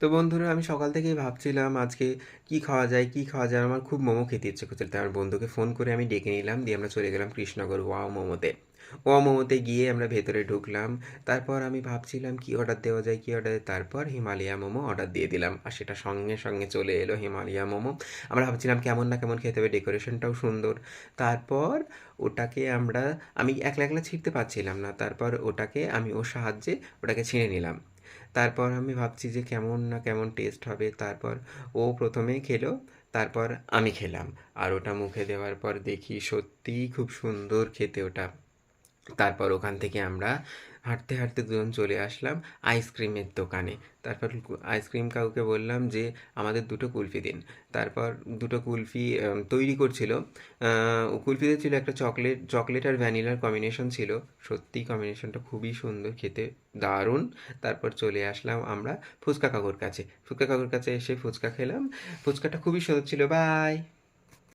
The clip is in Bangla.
তো বন্ধুরা, আমি সকাল থেকেই ভাবছিলাম আজকে কি খাওয়া যায়, কি খাওয়া যায় আমার খুব মোমো খেতে ইচ্ছে করছিল। তাই আমার বন্ধুকে ফোন করে আমি ডেকে নিলাম। দিয়ে আমরা চলে গেলাম কৃষ্ণনগর ওয়া মোমোতে। ওয়া মোমোতে গিয়ে আমরা ভেতরে ঢুকলাম। তারপর আমি ভাবছিলাম কি অর্ডার দেওয়া যায়, কি অর্ডার তারপর হিমালয়া মোমো অর্ডার দিয়ে দিলাম। আর সেটা সঙ্গে সঙ্গে চলে এলো হিমালয়া মোমো। আমরা ভাবছিলাম কেমন না কেমন খেতে হবে, ডেকোরেশনটাও সুন্দর। তারপর ওটাকে আমরা, আমি একলা একলা ছিঁড়তে পারছিলাম না। তারপর ওটাকে আমি ওর সাহায্যে ওটাকে ছিঁড়ে নিলাম। তারপর আমি ভাবছি যে কেমন না কেমন টেস্ট হবে। তারপর ও প্রথমে খেলো, তারপর আমি খেলাম। আর ওটা মুখে দেওয়ার পর দেখি সত্যিই খুব সুন্দর খেতে ওটা। তারপর ওখান থেকে আমরা হাঁটতে হাঁটতে দুজন চলে আসলাম আইসক্রিমের দোকানে। তারপর আইসক্রিম কাউকে বললাম যে, আমাদের দুটো কুলফি দিন। তারপর দুটো কুলফি তৈরি করছিল। কুলফিতে ছিল একটা চকলেট চকলেট আর ভ্যানিলার কম্বিনেশন ছিল। সত্যি কম্বিনেশনটা খুবই সুন্দর, খেতে দারুণ। তারপর চলে আসলাম আমরা ফুচকা কাকুর কাছে। ফুচকা কাকুর কাছে এসে ফুচকা খেলাম। ফুচকাটা খুবই সুন্দর ছিল। বাই!